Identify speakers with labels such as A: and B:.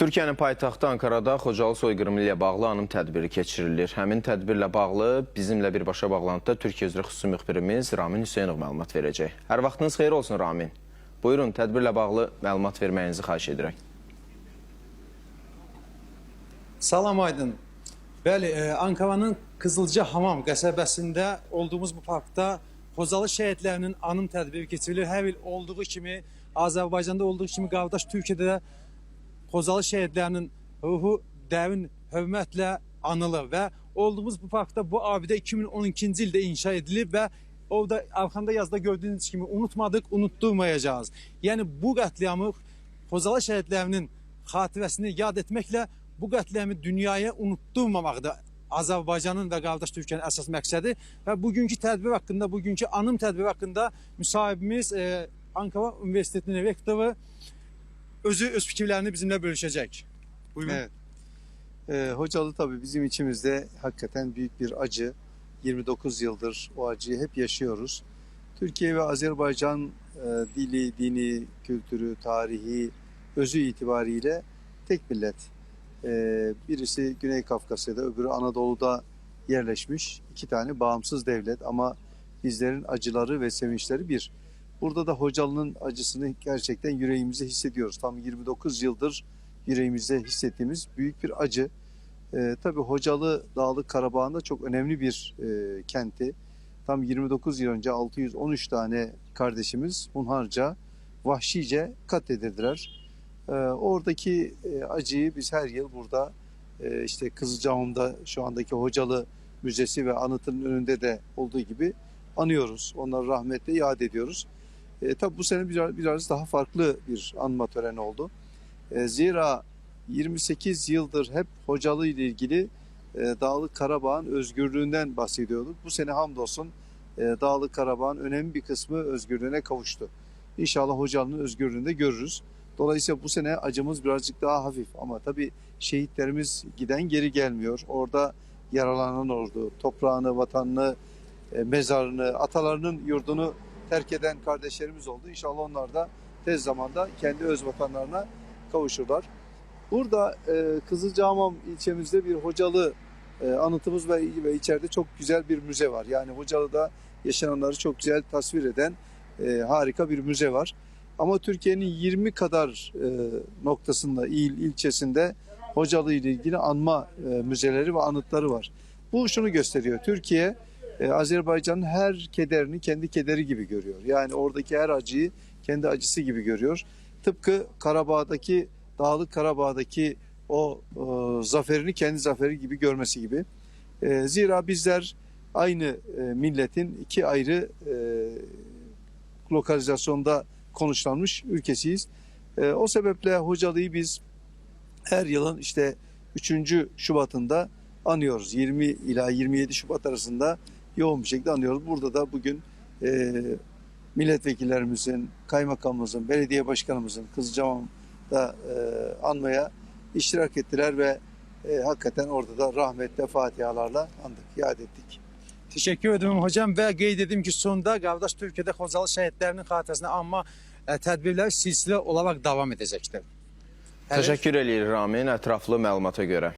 A: Türkiyənin paytaxtı Ankarada Xocalı soyqırımı ilə bağlı anım tədbiri keçirilir. Həmin tədbirlə bağlı bizimlə birbaşa bağlantıda Türkiyə üzrə xüsusi müxbirimiz Ramin Hüseynov məlumat verəcək. Hər vaxtınız xeyir olsun Ramin. Buyurun, tədbirlə bağlı məlumat verməyinizi xahiş edirək.
B: Salam Aydın. Bəli, e, Ankaranın Qızılca Hamam qəsəbəsində olduğumuz bu parkda Xocalı şəhidlərinin anım tədbiri keçirilir. Hər il olduğu kimi Azərbaycanda olduğu kimi qardaş Türkiyədə də Xocalı şəhidlərinin ruhu dərin hörmətlə anılır və olduğumuz bu parkda bu abidə 2012-ci ildə inşa edilib və orada arxamda yazıda gördüyünüz kimi unutmadık, unutturmayacağız. Yəni bu qətliamı Xocalı şəhidlərinin xatirəsini yad etməklə bu qətliamı dünyaya unutturmamaqdır. Azərbaycanın və qardaş Türkiyənin əsas məqsədi və bugünkü tədbir haqqında, bugünkü anım tədbiri haqqında müsahibimiz e, Ankara Universitetinin rektoru özü öz fikirlərini bizimlə bölüşəcək. Buyurun.
C: Evet. Ee, Hocalı tabii bizim içimizde hakikaten büyük bir acı. 29 yıldır o acıyı hep yaşıyoruz. Türkiye ve Azerbaycan e, dili, dini, kültürü, tarihi, özü itibariyle tek millet. Ee, birisi Güney Kafkasya'da, öbürü Anadolu'da yerleşmiş iki tane bağımsız devlet ama bizlerin acıları ve sevinçleri bir. Burada da Hocalı'nın acısını gerçekten yüreğimizde hissediyoruz. Tam 29 yıldır yüreğimizde hissettiğimiz büyük bir acı. Ee, tabii Hocalı Dağlık Karabağ'ında çok önemli bir e, kenti. Tam 29 yıl önce 613 tane kardeşimiz hunharca, vahşice katledildiler. Ee, oradaki e, acıyı biz her yıl burada e, işte Kızılcahamam'da şu andaki Hocalı Müzesi ve anıtının önünde de olduğu gibi anıyoruz. Onları rahmetle yad ediyoruz. E, tabii bu sene biraz, biraz daha farklı bir anma töreni oldu. E, zira 28 yıldır hep Hocalı ile ilgili e, Dağlık Karabağ'ın özgürlüğünden bahsediyorduk. Bu sene hamdolsun e, Dağlık Karabağ'ın önemli bir kısmı özgürlüğüne kavuştu. İnşallah Hocalı'nın özgürlüğünü de görürüz. Dolayısıyla bu sene acımız birazcık daha hafif ama tabii şehitlerimiz giden geri gelmiyor. Orada yaralanan oldu. Toprağını, vatanını, e, mezarını, atalarının yurdunu terk eden kardeşlerimiz oldu. İnşallah onlar da tez zamanda kendi öz vatanlarına kavuşurlar. Burada e, Kızılcahamam ilçemizde bir Hocalı e, anıtımız ve, ve içeride çok güzel bir müze var. Yani Hocalı'da yaşananları çok güzel tasvir eden e, harika bir müze var. Ama Türkiye'nin 20 kadar e, noktasında, il, ilçesinde Hocalı ile ilgili anma e, müzeleri ve anıtları var. Bu şunu gösteriyor. Türkiye e, Azerbaycan'ın her kederini kendi kederi gibi görüyor. Yani oradaki her acıyı kendi acısı gibi görüyor. Tıpkı Karabağ'daki Dağlık Karabağ'daki o e, zaferini kendi zaferi gibi görmesi gibi. E, zira bizler aynı e, milletin iki ayrı e, lokalizasyonda konuşlanmış ülkesiyiz. E, o sebeple Hocalı'yı biz her yılın işte 3. Şubat'ında anıyoruz. 20 ila 27 Şubat arasında yoğun bir şekilde anıyoruz. Burada da bugün e, milletvekillerimizin, kaymakamımızın, belediye başkanımızın Kızılcahamam'da e, anmaya iştirak ettiler ve e, hakikaten orada da rahmetle fatihalarla andık, yad ettik.
B: Teşekkür ederim hocam və qeyd edim ki, sonda qardaş Türkiyədə Xocalı şəhidlərinin xatirəsinə anma e, tədbirlər silsilə olaraq davam edəcəkdir.
A: Təşəkkür edirik Ramin ətraflı məlumata görə.